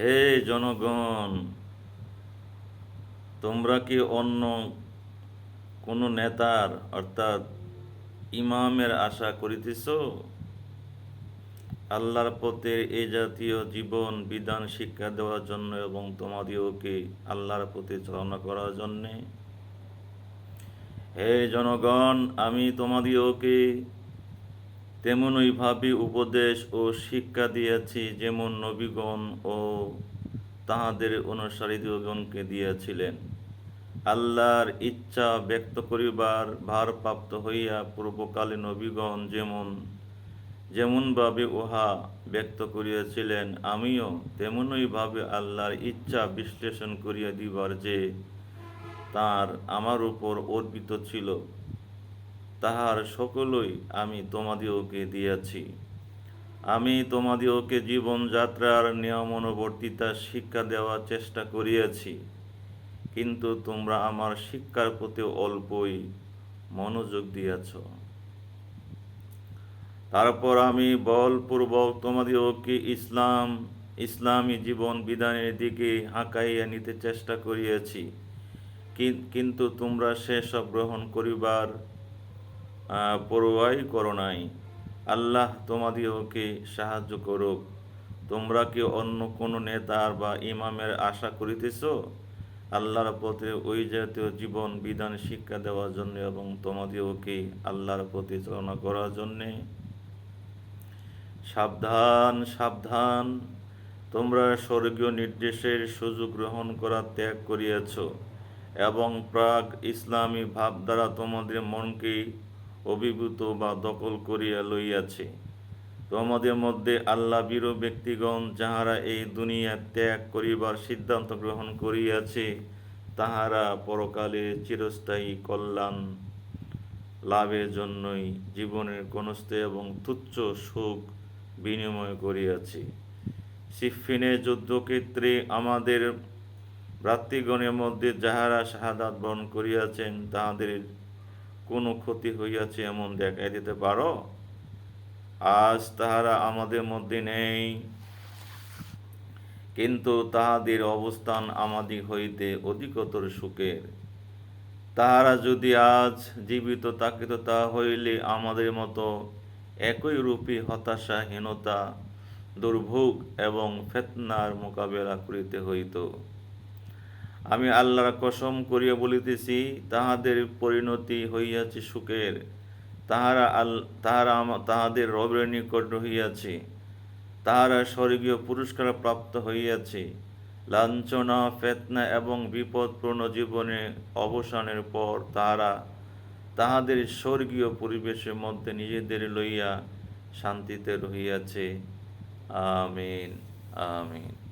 হে জনগণ, তোমরা কি অন্য কোনো নেতার অর্থাৎ ইমামের আশা করিতেছ? আল্লাহর পথে এ জাতীয় জীবন, বিধান, শিক্ষা দেওয়ার জন্য এবং তোমাদিওকে আল্লাহর পথে চালনা করার জন্যে। হে জনগণ, আমি তোমাদিওকে তেমনইভাবে উপদেশ ও শিক্ষা দিয়েছি যেমন নবীগণ ও তাহাদের অনুসারীগণকে দিয়েছিলেন। আল্লাহর ইচ্ছা ব্যক্ত করিবার ভারপ্রাপ্ত হইয়া পূর্বকালে নবীগণ যেমন, যেমনভাবে উহা ব্যক্ত করিয়াছিলেন, আমিও তেমনইভাবে আল্লাহর ইচ্ছা বিশ্লেষণ করিয়া দিবার যে তার আমার উপর অর্পিত ছিল। তাহার সকলই আমি তোমাদিওকে দিয়াছি। আমি তোমাদিওকে জীবনযাত্রার নিয়মানুবর্তিতা শিক্ষা দেওয়ার চেষ্টা করিয়াছি। কিন্তু তোমরা আমার শিক্ষার প্রতি অল্পই মনোযোগ দিয়াছ। তারপর আমি বলপূর্বক তোমাদিওকে ইসলাম, ইসলামী জীবন বিধানের দিকে হাঁকাইয়া নিতে চেষ্টা করিয়াছি। কিন- কিন্তু তোমরা সেসব গ্রহণ করিবার পরোয়াই করো নাই। আল্লাহ তোমাদিওকে সাহায্য করুক। তোমরা কি অন্য কোনো নেতার বা ইমামের আশা করিতেছ? আল্লাহর পথে ওই জাতীয় জীবন, বিধান, শিক্ষা দেওয়ার জন্য এবং তোমাদিওকে আল্লাহর পথে চালনা করার জন্যে। সাবধান সাবধান। তোমরা স্বর্গীয় নির্দেশের সুযোগ গ্রহণ করা ত্যাগ করিয়াছ এবং প্রাগ ইসলামী ভাব দ্বারা তোমাদের মনকে অভিভূত বা দখল করিয়া লইয়াছে। তোমাদের মধ্যে আল্লাহ বীর ব্যক্তিগণ, যাহারা এই দুনিয়া ত্যাগ করিবার সিদ্ধান্ত গ্রহণ করিয়াছে, তাহারা পরকালে চিরস্থায়ী কল্যাণ লাভের জন্যই জীবনের কনস্তে এবং তুচ্ছ সুখ বিনিময় করিয়াছে। সিফিনের যুদ্ধক্ষেত্রে আমাদের ভ্রাতৃগণের মধ্যে যাহারা শাহাদাত বরণ করিয়াছেন, তাহাদের কোনো ক্ষতি হইয়াছে এমন দেখাই দিতে পারো? আজ তাহারা আমাদের মধ্যে নেই। কিন্তু তাহাদের অবস্থান আমাদিক হইতে অধিকতর সুখের। তাহারা যদি আজ জীবিত থাকিত, তা হইলে আমাদের মতো একই রূপী হতাশা হীনতা দুর্ভোগ এবং ফেতনার মোকাবেলা করিতে হইত। আমি আল্লাহর কসম করিয়া বলিতেছি, তাহাদের পরিণতি হইয়াছে সুখের। তাহারা আল, তাহারা তাহাদের রবের নিকট রহিয়াছে। তাহারা স্বর্গীয় পুরস্কার প্রাপ্ত হইয়াছে। লাঞ্ছনা, ফেতনা এবং বিপদপূর্ণ জীবনে অবসানের পর তাহারা তাহাদের স্বর্গীয় পরিবেশের মধ্যে নিজেদের লইয়া শান্তিতে রহিয়াছে। আমিন আমিন।